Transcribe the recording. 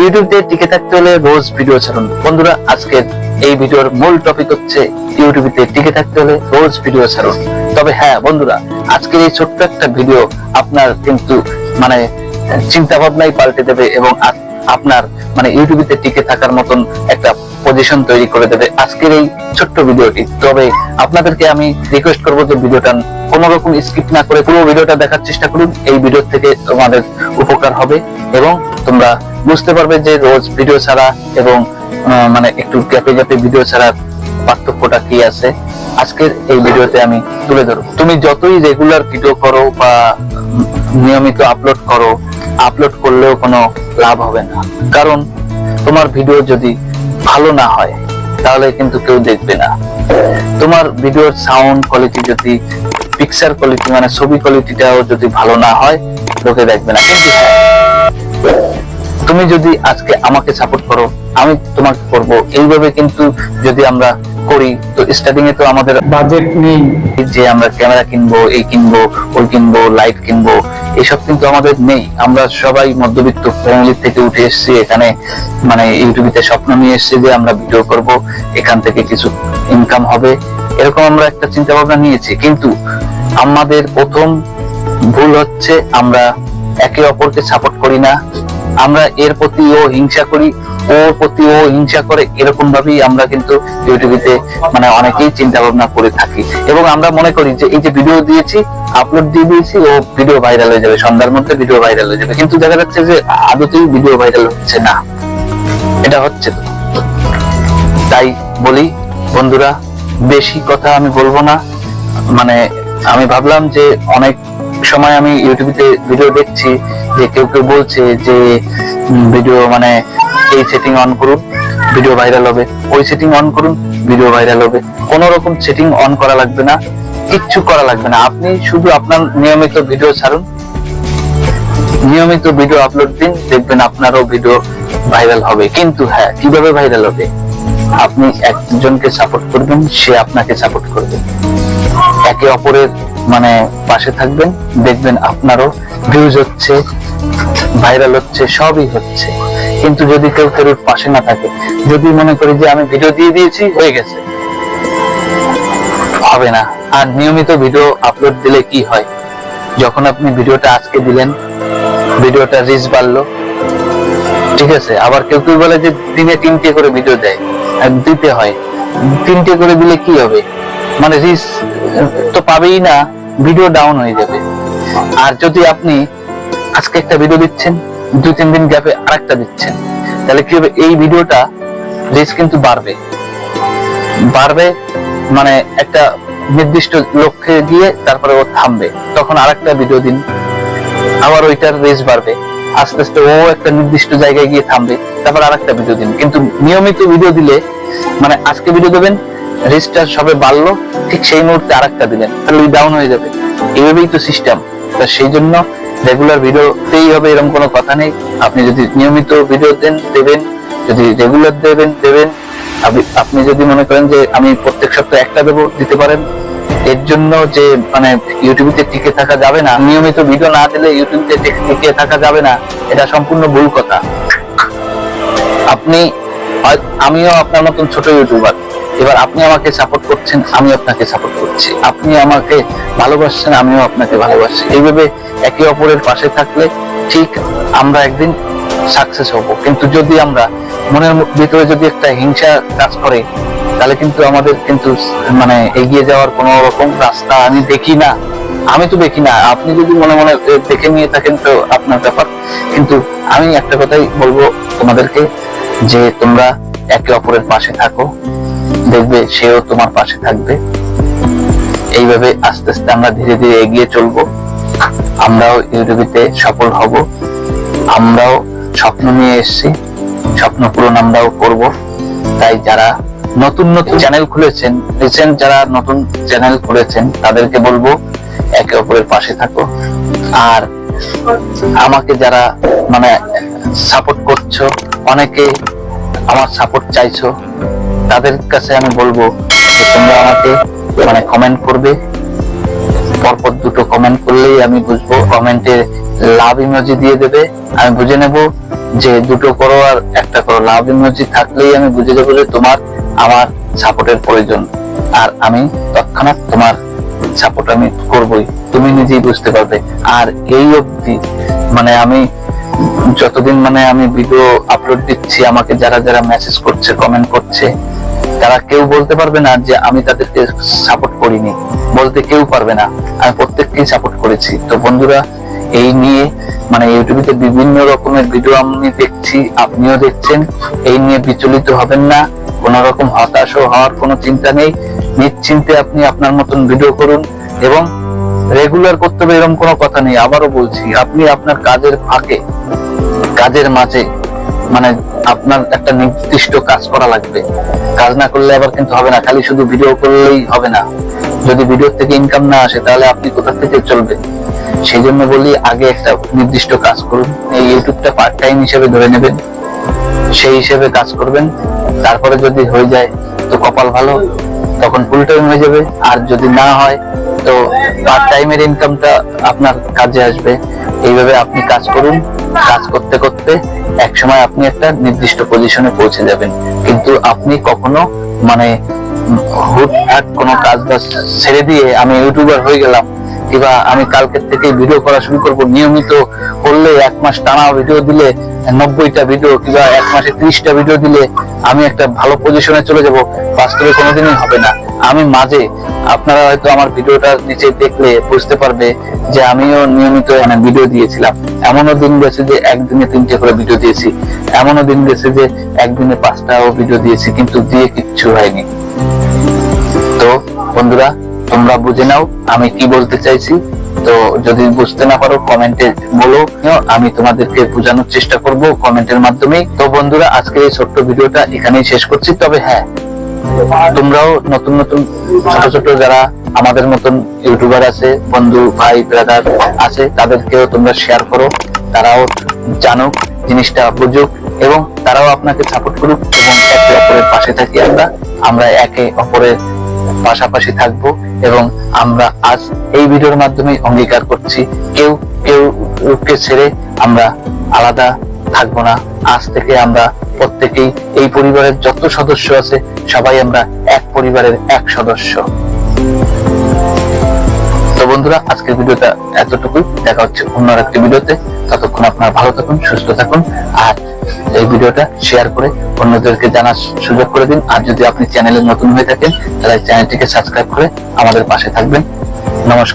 ইউটিউবে টিকে থাকতে হলে রোজ ভিডিও ছাড়ুন। বন্ধুরা, আজকের এই ভিডিওর মূল টপিক হচ্ছে ইউটিউবে টিকে থাকতে হলে রোজ ভিডিও ছাড়ুন। তবে হ্যাঁ বন্ধুরা, আজকের এই ছোট্ট একটা ভিডিও আপনার কিন্তু মানে চিন্তা ভাবনাই পাল্টে দেবে এবং আপনার মানে ইউটিউবে টিকে থাকার মতন একটা পজিশন তৈরি করে দেবে আজকের এই ছোট্ট ভিডিওটি। তবে আপনাদেরকে আমি রিকোয়েস্ট করব যে ভিডিওটা কোন রকম স্কিপ না করে পুরো ভিডিওটা দেখার চেষ্টা করুন। এই ভিডিও থেকে তোমাদের উপকার হবে এবং তোমরা বুঝতে পারবে যে রোজ ভিডিও ছাড়া এবং মানে একটু গ্যাপে গ্যাপে ভিডিও ছাড়ার পার্থক্যটা কি আছে। আজকের এই ভিডিওতে আমি তুলে ধরবো। তুমি যতই রেগুলার ভিডিও করো বা নিয়মিত আপলোড করো আপলোড করলেও কোনো লাভ হবে না। কারণ তোমার ভিডিও যদি ভালো না হয়, তাহলে কিন্তু কেউ দেখবে না। তোমার ভিডিওর সাউন্ড কোয়ালিটি যদি পিকচার কোয়ালিটি মানে ছবি কোয়ালিটিটাও যদি ভালো না হয় লোকে দেখবে না। কিন্তু হ্যাঁ, তুমি যদি আজকে আমাকে সাপোর্ট করো আমি তোমাকে করব। এইভাবে কিন্তু যদি আমরা করি তো স্টার্টিং এ তো আমাদের বাজেট নেই। যে আমরা ক্যামেরা কিনবো এই কিনবো ওই কিনবো লাইট কিনবো এসব কিন্তু আমাদের নেই। আমরা সবাই মধ্যবিত্ত ফ্যামিলি থেকে উঠে এসেছি এখানে মানে ইউটিউবে স্বপ্ন নিয়ে এসেছি যে আমরা ভিডিও করব এখান থেকে কিছু ইনকাম হবে। এরকম আমরা একটা চিন্তা ভাবনা নিয়েছি। কিন্তু আমাদের প্রথম ভুল হচ্ছে আমরা একে অপরকে সাপোর্ট করি না। আমরা এর প্রতি ও হিংসা করি, ওর প্রতি ও হিংসা করে এরকম ভাবেই আমরা কিন্তু ইউটিউবে মানে অনেকেই চিন্তা ভাবনা করে থাকি। এবং আমরা মনে করি যে এই যে ভিডিও দিয়েছি আপলোড দিয়ে দিয়েছি, ও ভিডিও ভাইরাল হয়ে যাবে। সন্ধ্যার মধ্যে ভিডিও ভাইরাল হয়ে যাবে। কিন্তু দেখা যাচ্ছে যে আদতেই ভিডিও ভাইরাল হচ্ছে না। এটা হচ্ছে তাই বলি, বন্ধুরা, বেশি কথা আমি বলব না। মানে আমি ভাবলাম যে অনেক সময় আমি ইউটিউবে ভিডিও দেখছি যে কেউ কেউ বলছে যে ভিডিও মানে এই সেটিং অন করুন ভিডিও ভাইরাল হবে। ওই সেটিং অন করুন ভিডিও ভাইরাল হবে। কোন রকম সেটিং অন করা লাগবে না, কিচ্ছু করা লাগবে না। আপনি শুধু আপনার নিয়মিত ভিডিও ছাড়ুন। নিয়মিত ভিডিও আপলোড দিন, দেখবেন আপনারও ভিডিও ভাইরাল হবে। কিন্তু হ্যাঁ কীভাবে ভাইরাল হবে? আপনি একজনকে সাপোর্ট করবেন, সে আপনাকে সাপোর্ট করবে। একে অপরের মানে পাশে থাকবেন, দেখবেন আপনারও ভিউজ হচ্ছে ভাইরাল হচ্ছে, সবই হচ্ছে। কিন্তু যদি কেউ কেউ পাশে না থাকে, যদি মনে করি যে আমি ভিডিও দিয়ে দিয়েছি, হয়ে গেছে। হবে না। আর নিয়মিত ভিডিও আপলোড দিলে কি হয়? যখন আপনি ভিডিওটা আজকে দিলেন ভিডিওটা রিচ বাড়লো, ঠিক আছে? আবার কেউ কেউ বলে যে দিনে তিনটে করে ভিডিও দেয়। দিতে হয়। তিনটে করে দিলে কি হবে? মানে রিচ তো পাবেই না ভিডিও ডাউন হয়ে যাবে। আর যদি আপনি আজকে একটা ভিডিও দিচ্ছেন, দুই তিন দিন গ্যাপে আরেকটা দিচ্ছেন, তাহলে কি হবে? এই ভিডিওটা রিচ কিন্তু বাড়বে। বাড়বে মানে একটা নির্দিষ্ট লক্ষ্যে গিয়ে তারপরে ও থামবে। তখন আরেকটা ভিডিও দিন, আবার ওইটার রেস বাড়বে। আস্তে আস্তে ও একটা নির্দিষ্ট জায়গায় গিয়ে থামবে, তারপর আরেকটা ভিডিও দিন। কিন্তু নিয়মিত ভিডিও দিলে মানে আজকে ভিডিও দেবেন রেসটা সবে বাড়লো, ঠিক সেই মুহূর্তে আরেকটা দিলেন। তাহলে ডাউন হয়ে যাবে। এইভাবেই তো সিস্টেম তা সেই জন্য রেগুলার ভিডিওতেই হবে, এরকম কোনো কথা নেই। আপনি যদি নিয়মিত ভিডিও দেন, দেবেন। যদি রেগুলার দেবেন দেবেন। আপনি- যদি মনে করেন যে আমি প্রত্যেক সপ্তাহে একটা দেবো, দিতে পারেন। এর জন্য যে মানে ইউটিউবে টিকে থাকা যাবে না, নিয়মিত ভিডিও না দিলে ইউটিউবে টিকে থাকা যাবে না, এটা সম্পূর্ণ ভুল কথা। আপনি আমিও আপনার মতন ছোট ইউটিউবার এবার আপনি আমাকে সাপোর্ট করছেন, আমি আপনাকে সাপোর্ট করছি। আপনি আমাকে ভালোবাসছেন, আমিও আপনাকে ভালোবাসছি এইভাবে একে অপরের পাশে থাকলে ঠিক আমরা একদিন সাকসেস হব। কিন্তু যদি আমরা মনের ভিতরে যদি একটা হিংসা কাজ করে, তাহলে কিন্তু আমাদের কিন্তু মানে এগিয়ে যাওয়ার কোনো রকম রাস্তা আমি দেখি না। আমি তো দেখি না। আপনি যদি মনে মনে দেখে নিয়ে থাকেন তো আপনার ব্যাপার। কিন্তু আমি একটা কথাই বলব তোমাদেরকে, যে তোমরা একে অপরের পাশে থাকো। দেখবে সেও তোমার পাশে থাকবে। এইভাবে আস্তে আস্তে আমরা ধীরে ধীরে এগিয়ে চলবো। আমরাও ইউটিউবিতে সফল হব। আমরাও স্বপ্ন নিয়ে এসেছি। স্বপ্ন পূরণ আমরাও করব। তাই যারা নতুন নতুন চ্যানেল খুলেছেন রিসেন্ট যারা নতুন চ্যানেল খুলেছেন, তাদেরকে বলব, একে অপরের পাশে থাকো। আর আমাকে যারা মানে সাপোর্ট করছ অনেকে আমার সাপোর্ট চাইছো তাদের কাছে আমি বলব যে তোমরা আমাকে মানে কমেন্ট করবে। পরপর দুটো কমেন্ট করলেই আমি বুঝব কমেন্টে লাভ ইমোজি দিয়ে দেবে। আমি বুঝে নেব যে দুটো করো আর একটা করো। লাভ ইমোজি থাকলেই আমি বুঝে যাব যে তোমার আমার সাপোর্টের প্রয়োজন। আর আমি তৎক্ষণাৎ তোমার সাপোর্ট আমি করবই। তুমি নিজেই বুঝতে পারবে। আর এই অবধি মানে আমি যতদিন মানে আমি ভিডিও আপলোড দিচ্ছি, আমাকে যারা যারা মেসেজ করছে কমেন্ট করছে তারা কেউ বলতে পারবে না যে আমি তাদেরকে সাপোর্ট করিনি। বলতে কেউ পারবে না। আমি প্রত্যেককেই সাপোর্ট করেছি। তো বন্ধুরা, এই নিয়ে মানে ইউটিউবে বিভিন্ন রকমের ভিডিও আমি দেখছি, আপনিও দেখছেন। এই নিয়ে বিচলিত হবেন না। কোন রকম হতাশ হওয়ার কোনো চিন্তা নেই। নিশ্চিন্তে আপনি আপনার মতন ভিডিও করুন এবং রেগুলার করতে হবে এরকম কোনো কথা নেই। আবারও বলছি, আপনি আপনার কাজের ফাঁকে, কাজের মাঝে মানে আপনার একটা নির্দিষ্ট কাজ করা লাগবে। কাজ না করলে আবার কিন্তু হবে না, খালি শুধু ভিডিও করলেই হবে না। যদি ভিডিও থেকে ইনকাম না আসে, তাহলে আপনি কোথা থেকে চলবে? সেই জন্য বলি, আগে একটা নির্দিষ্ট কাজ করুন। এই ইউটিউবটা পার্ট টাইম হিসেবে ধরে নেবেন। সেই হিসেবে কাজ করবেন। তারপরে যদি হয়ে যায়, তো কপাল ভালো, তখন ফুল টাইম হয়ে যাবে। আর যদি না হয় তো পার্ট টাইমের ইনকামটা আপনার কাজে আসবে। এইভাবে আপনি কাজ করুন। কাজ করতে করতে এক সময় আপনি একটা নির্দিষ্ট পজিশনে পৌঁছে যাবেন। কিন্তু আপনি কখনো মানে হুট হুটহাট কোনো কাজ বাজ ছেড়ে দিয়ে, আমি ইউটিউবার হয়ে গেলাম কিংবা আমি কালকের থেকে ভিডিও করা শুরু করব। নিয়মিত করলে এক মাস টানা ভিডিও দিলে, নব্বইটা ভিডিও কিংবা এক মাসে ত্রিশটা ভিডিও দিলে আমি একটা ভালো পজিশনে চলে যাব। বাস্তবে কোনোদিনই হবে না। আমি মাঝে, আপনারা হয়তো আমার ভিডিওটা নিচে দেখলে বুঝতে পারবে যে আমিও নিয়মিত ভিডিও দিয়েছিলাম। এমনও দিন গেছে যে একদিনে তিনটে করে ভিডিও দিয়েছি। এমনও দিন গেছে যে একদিনে পাঁচটাও ভিডিও দিয়েছি, কিন্তু দিয়ে কিচ্ছু হয়নি। তো বন্ধুরা তোমরা বুঝে নাও আমি কি বলতে চাইছি। তো যদি বুঝতে না পারো, কমেন্টে বলো। আমি তোমাদেরকে বোঝানোর চেষ্টা করব কমেন্টের মাধ্যমে। তো বন্ধুরা, আজকে এই ছোট্ট ভিডিওটা এখানেই শেষ করছি। তবে হ্যাঁ তোমরাও নতুন নতুন ছোট ছোট যারা আমাদের মতন ইউটিউবার আছে, বন্ধু, ভাই ব্রাদার আছে, তাদেরকেও তোমরা শেয়ার করো। তারাও জানুক, জিনিসটা বুঝুক এবং তারাও আপনাকে সাপোর্ট করুক এবং একে অপরের পাশে থাকি আমরা। আমরা একে অপরের পাশাপাশি থাকব এবং আমরা আজ এই ভিডিওর মাধ্যমে অঙ্গীকার করছি। কেউ কেউ কে ছেড়ে আমরা আলাদা থাকব না। আজ থেকে আমরা প্রত্যেকেই এই পরিবারের যত সদস্য আছে, সবাই আমরা এক পরিবারের এক সদস্য। তো বন্ধুরা, আজকের ভিডিওটা এতটুকুই। দেখা হচ্ছে অন্য একটি ভিডিওতে। ততক্ষণ আপনারা ভালো থাকুন, সুস্থ থাকুন, আর এই ভিডিওটা শেয়ার করে অন্যদেরকে জানার সুযোগ করে দিন। আর যদি আপনি চ্যানেলে নতুন হয়ে থাকেন, তাহলে চ্যানেলটিকে সাবস্ক্রাইব করে আমাদের পাশে থাকবেন। নমস্কার।